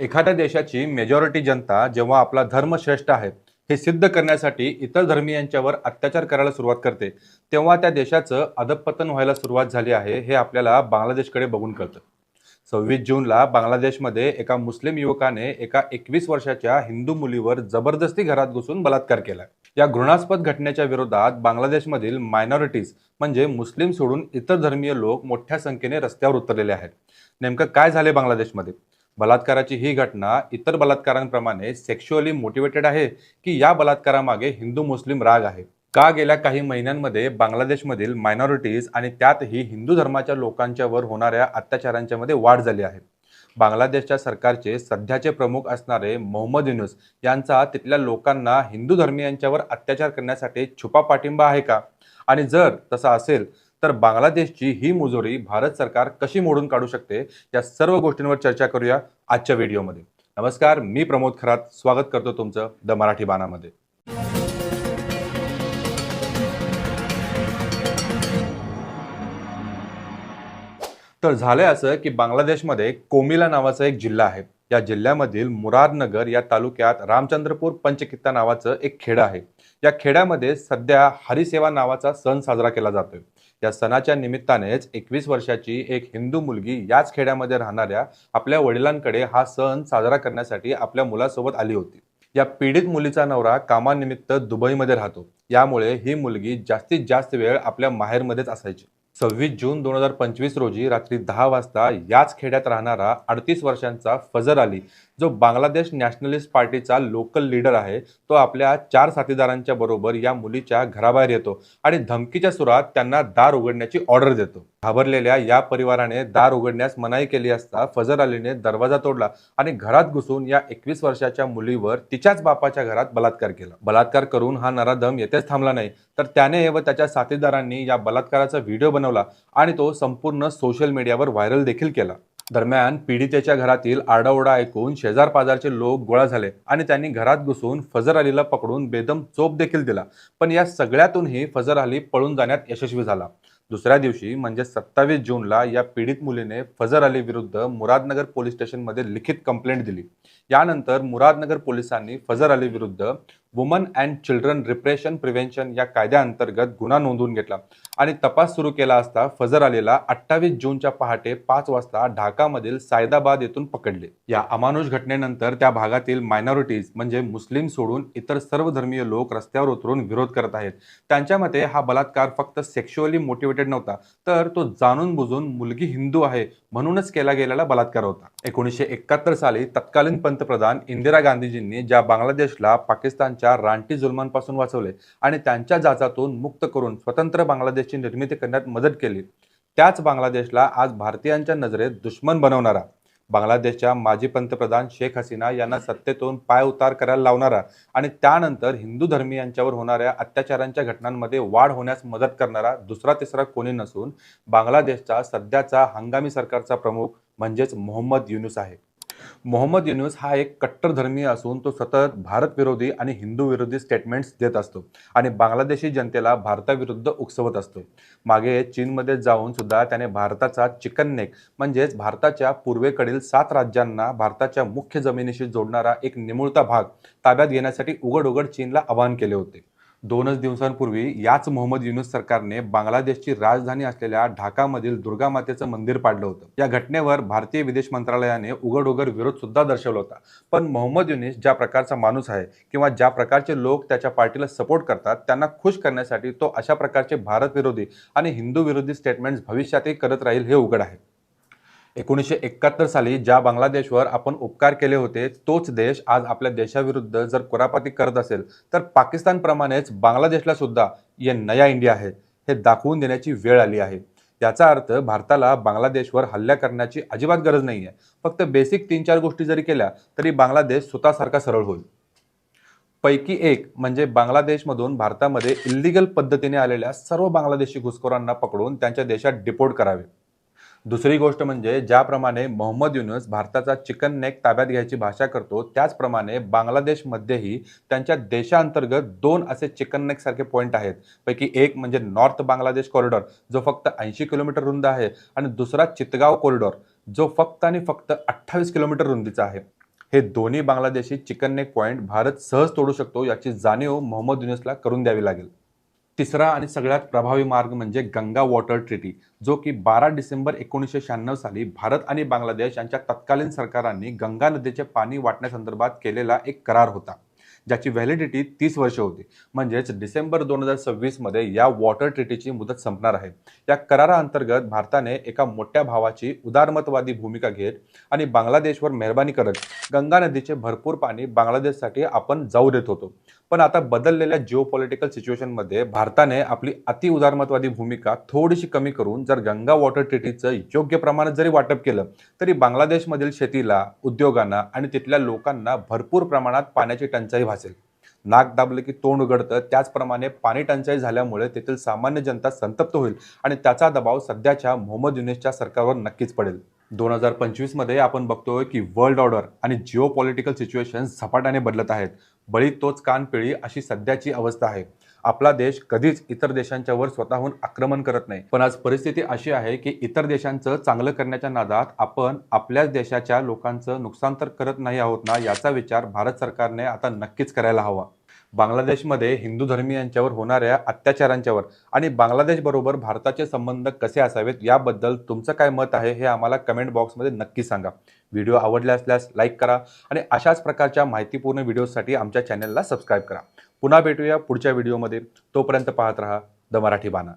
एखाद्या देशाची मेजॉरिटी जनता जेव्हा आपला धर्म श्रेष्ठ आहे हे सिद्ध करण्यासाठी इतर धर्मीयांच्यावर अत्याचार करायला सुरुवात करते तेव्हा त्या देशाचं अधपतन व्हायला सुरुवात झाली आहे हे आपल्याला बांगलादेशकडे बघून कळतं. सव्वीस जूनला बांगलादेशमध्ये एका मुस्लिम युवकाने एका एकवीस वर्षाच्या हिंदू मुलीवर जबरदस्ती घरात घुसून बलात्कार केला. या घृणास्पद घटनेच्या विरोधात बांगलादेशमधील मायनॉरिटीज म्हणजे मुस्लिम सोडून इतर धर्मीय लोक मोठ्या संख्येने रस्त्यावर उतरलेले आहेत. नेमकं काय झाले बांगलादेशमध्ये? बलात्काराची ही घटना इतर बलात्कारांप्रमाणे सेक्शुअली मोटिवेटेड आहे की या बलात्कारामागे हिंदू मुस्लिम राग आहे? का गेल्या काही महिन्यांमध्ये बांगलादेशमधील मायनॉरिटीज आणि त्यातही हिंदू धर्माच्या लोकांच्यावर होणाऱ्या अत्याचारांच्या मध्ये वाढ झाली आहे? बांगलादेशच्या सरकारचे सध्याचे प्रमुख असणारे मोहम्मद युनुस यांचा तिथल्या लोकांना हिंदू धर्मीयांच्यावर अत्याचार करण्यासाठी छुपा पाठिंबा आहे का? आणि जर तसा असेल तर बांगलादेशची ही मुजोरी भारत सरकार कशी मोडून काढू शकते या सर्व गोष्टींवर चर्चा करूया आजच्या व्हिडिओमध्ये. नमस्कार मी प्रमोद खरात. स्वागत करतो तुमचं द मराठी बाणामध्ये. तर झालंय असं की बांगलादेशमध्ये कोमिला नावाचा एक जिल्हा आहे. या जिल्ह्यामधील मुरादनगर या तालुक्यात रामचंद्रपूर पंचकित्ता नावाचं एक खेडं आहे. या खेड्यामध्ये सध्या हरिसेवा नावाचा सण साजरा केला जातोय. या सणाच्या निमित्तानेच एकवीस वर्षाची एक हिंदू मुलगी याच खेड्यामध्ये राहणाऱ्या आपल्या वडिलांकडे हा सण साजरा करण्यासाठी आपल्या मुलासोबत आली होती. या पीडित मुलीचा नवरा कामानिमित्त दुबईमध्ये राहतो. यामुळे ही मुलगी जास्तीत जास्त वेळ आपल्या माहेरमध्येच असायची. सव्वीस जून दोन हजार पंचवीस रोजी रात्री दहा वाजता याच खेड्यात राहणारा अडतीस वर्षांचा फजर अली जो बांगलादेश नॅशनलिस्ट पार्टीचा लोकल लीडर आहे तो आपल्या चार साथीदारांच्या बरोबर या मुलीच्या घराबाहेर येतो आणि धमकीच्या सुरात त्यांना दार उघडण्याची ऑर्डर देतो. घाबरलेल्या या परिवाराने दार उघडण्यास मनाई केली असता फजर अलीने दरवाजा तोडला आणि घरात घुसून या एकवीस वर्षाच्या मुलीवर तिच्याच बापाच्या घरात बलात्कार केला. बलात्कार करून हा नराधम येथेच थांबला नाही. तर त्याने व त्याच्या साथीदारांनी या बलात्काराचा व्हिडिओ बनवला आणि तो संपूर्ण सोशल मीडियावर व्हायरल देखील केला. दरम्यान पीडितेच्या घरातील आरडाओरडा ऐकून शेजार पाजारचे लोक गोळा झाले आणि त्यांनी घरात घुसून फजर अलीला पकडून बेदम चोप देखील दिला. पण या सगळ्यातूनही फजर अली पळून जाण्यात यशस्वी झाला. दुसऱ्या दिवशी म्हणजे सत्तावीस जूनला या पीडित मुलीने फजर अली विरुद्ध मुरादनगर पोलीस स्टेशनमध्ये लिखित कंप्लेंट दिली. यानंतर मुरादनगर पोलिसांनी फजर अली विरुद्ध woman and children repression prevention या कायद्याअंतर्गत गुन्हा नोंदवून घेतला आणि तपास सुरू केला असता फजर आलेला अठ्ठावीस जूनच्या पहाटे पाच वाजता ढाकामधील सायदाबाद येथून पकडले. या अमानुष घटनेनंतर त्या भागातील मायनॉरिटीज म्हणजे मुस्लिम सोडून इतर सर्व धर्मीय लोक रस्त्यावर उतरून विरोध करत आहेत. त्यांच्या मते हा बलात्कार फक्त सेक्शुअली मोटिवेटेड नव्हता तर तो जाणून बुजून मुलगी हिंदू आहे म्हणूनच केला गेलेला बलात्कार होता. एकोणीसशे एकाहत्तर साली तत्कालीन पंतप्रधान इंदिरा गांधीजींनी ज्या बांगलादेशला पाकिस्तान पाकिस्तानच्या रानटी जुलमांपासून वाचवले आणि त्यांच्या जाचातून मुक्त करून स्वतंत्र बांगलादेशची निर्मिती करण्यात मदत केली. त्याच बांगलादेशला आज भारतीयांच्या नजरेत दुश्मन बनवणारा बांगलादेशच्या माजी पंतप्रधान शेख हसीना यांना सत्तेतून पाय उतार करायला लावणारा आणि त्यानंतर हिंदू धर्मीयांच्यावर होणाऱ्या अत्याचारांच्या घटनांमध्ये वाढ होण्यास मदत करणारा दुसरा तिसरा कोणी नसून बांगलादेशचा सध्याचा हंगामी सरकारचा प्रमुख म्हणजेच मोहम्मद युनुस आहे. मोहम्मद युनुस हा एक कट्टर धर्मीय असून तो सतत भारत विरोधी आणि हिंदू विरोधी स्टेटमेंट्स देत असतो आणि बांगलादेशी जनतेला भारताविरुद्ध उकसवत असतो. मागे चीनमध्ये जाऊन सुद्धा त्याने भारताचा चिकन नेक म्हणजेच भारताच्या पूर्वेकडील सात राज्यांना भारताच्या मुख्य जमिनीशी जोडणारा एक निमुळता भाग ताब्यात घेण्यासाठी उघड उघड चीनला आवाहन केले होते. दोनच दिवसांपूर्वी याच मोहम्मद युनुस सरकारने बांगलादेशची राजधानी असलेल्या ढाकामधील दुर्गा मातेचं मंदिर पाडलं होतं. या घटनेवर भारतीय विदेश मंत्रालयाने उघड उघड विरोध सुद्धा दर्शवला होता. पण मोहम्मद युनिस ज्या प्रकारचा माणूस आहे किंवा ज्या प्रकारचे लोक त्याच्या पार्टीला सपोर्ट करतात त्यांना खुश करण्यासाठी तो अशा प्रकारचे भारत विरोधी आणि हिंदू विरोधी स्टेटमेंट्स भविष्यातही करत राहील हे उघड आहे. एकोणीसशे एकाहत्तर साली ज्या बांगलादेशवर आपण उपकार केले होते तोच देश आज आपल्या देशाविरुद्ध जर कुरापाती करत असेल तर पाकिस्तानप्रमाणेच बांगलादेशला सुद्धा ये नया इंडिया आहे हे दाखवून देण्याची वेळ आली आहे. याचा अर्थ भारताला बांगलादेशवर हल्ला करण्याची अजिबात गरज नाही आहे फक्त बेसिक तीन चार गोष्टी जरी केल्या तरी बांगलादेश स्वतःसारखा सरळ होईल. पैकी एक म्हणजे बांगलादेशमधून भारतामध्ये इल्लिगल पद्धतीने आलेल्या सर्व बांगलादेशी घुसखोरांना पकडून त्यांच्या देशात डिपोर्ट करावे. दुसरी गोष्ट म्हणजे ज्याप्रमाणे मोहम्मद युनुस भारताचा चिकन नेक ताब्यात घ्यायची भाषा करतो त्याचप्रमाणे बांगलादेशमध्येही त्यांच्या देशांतर्गत दोन असे चिकन नेक सारखे पॉईंट आहेत. पैकी एक म्हणजे नॉर्थ बांगलादेश कॉरिडॉर जो फक्त ऐंशी किलोमीटर रुंद आहे आणि दुसरा चितगाव कॉरिडॉर जो फक्त आणि फक्त अठ्ठावीस किलोमीटर रुंदीचा आहे. हे दोन्ही Bangladeshi chicken neck point Bharat सहज तोडू शकतो याची जाणीव मोहम्मद युनुसला करून द्यावी लागेल. तिसरा आणि सगळ्यात प्रभावी मार्ग म्हणजे गंगा वॉटर ट्रिटी जो की बारा डिसेंबर एकोणीसशे शहाण्णव साली भारत आणि बांगलादेश यांच्या तत्कालीन सरकारांनी गंगा नदीचे पाणी वाटण्यासंदर्भात केलेला एक करार होता ज्याची व्हॅलिडिटी तीस वर्ष होती. म्हणजेच डिसेंबर दोन हजार सव्वीसमध्ये या वॉटर ट्रिटीची मुदत संपणार आहे. या कराराअंतर्गत भारताने एका मोठ्या भावाची उदारमतवादी भूमिका घेत आणि बांगलादेशवर मेहरबानी करत गंगा नदीचे भरपूर पाणी बांगलादेशसाठी आपण जाऊ देत होतो. पण आता बदललेल्या जिओ पॉलिटिकल सिच्युएशनमध्ये भारताने आपली अति उदारमतवादी भूमिका थोडीशी कमी करून जर गंगा वॉटर ट्रिटीचं योग्य प्रमाणात जरी वाटप केलं तरी बांगलादेशमधील शेतीला उद्योगांना आणि तिथल्या लोकांना भरपूर प्रमाणात पाण्याची टंचाई भासेल. नाक दाबलं की तोंड उघडतं त्याचप्रमाणे पाणी टंचाई झाल्यामुळे तेथील सामान्य जनता संतप्त होईल आणि त्याचा दबाव सध्याच्या मोहम्मद युनिसच्या सरकारवर नक्कीच पडेल. दोन हजार पंचवीसमध्ये आपण बघतोय की वर्ल्ड ऑर्डर आणि जिओ पॉलिटिकल सिच्युएशन झपाट्याने बदलत आहेत. बळी तोच कान पिळी अशी सध्याची अवस्था आहे. आपला देश कधीच इतर देशांच्या वर स्वतःहून आक्रमण करत नाही. पण आज परिस्थिती अशी आहे की इतर देशांचं चांगलं करण्याच्या नादात आपण आपल्याच देशाच्या लोकांचं नुकसान तर करत नाही आहोत ना याचा विचार भारत सरकारने आता नक्कीच करायला हवा. बांगलादेशमध्ये हिंदू धर्मीयांच्यावर होणाऱ्या अत्याचारांच्यावर आणि बांगलादेशबरोबर भारताचे संबंध कसे असावेत याबद्दल तुमचं काय मत आहे हे आम्हाला कमेंट बॉक्समध्ये नक्की सांगा. व्हिडिओ आवडला असल्यास लाईक करा आणि अशाच प्रकारच्या माहितीपूर्ण व्हिडिओसाठी आमच्या चॅनलला सबस्क्राईब करा. पुन्हा भेटूया पुढच्या व्हिडिओमध्ये. तोपर्यंत पाहत रहा द मराठी बाणा.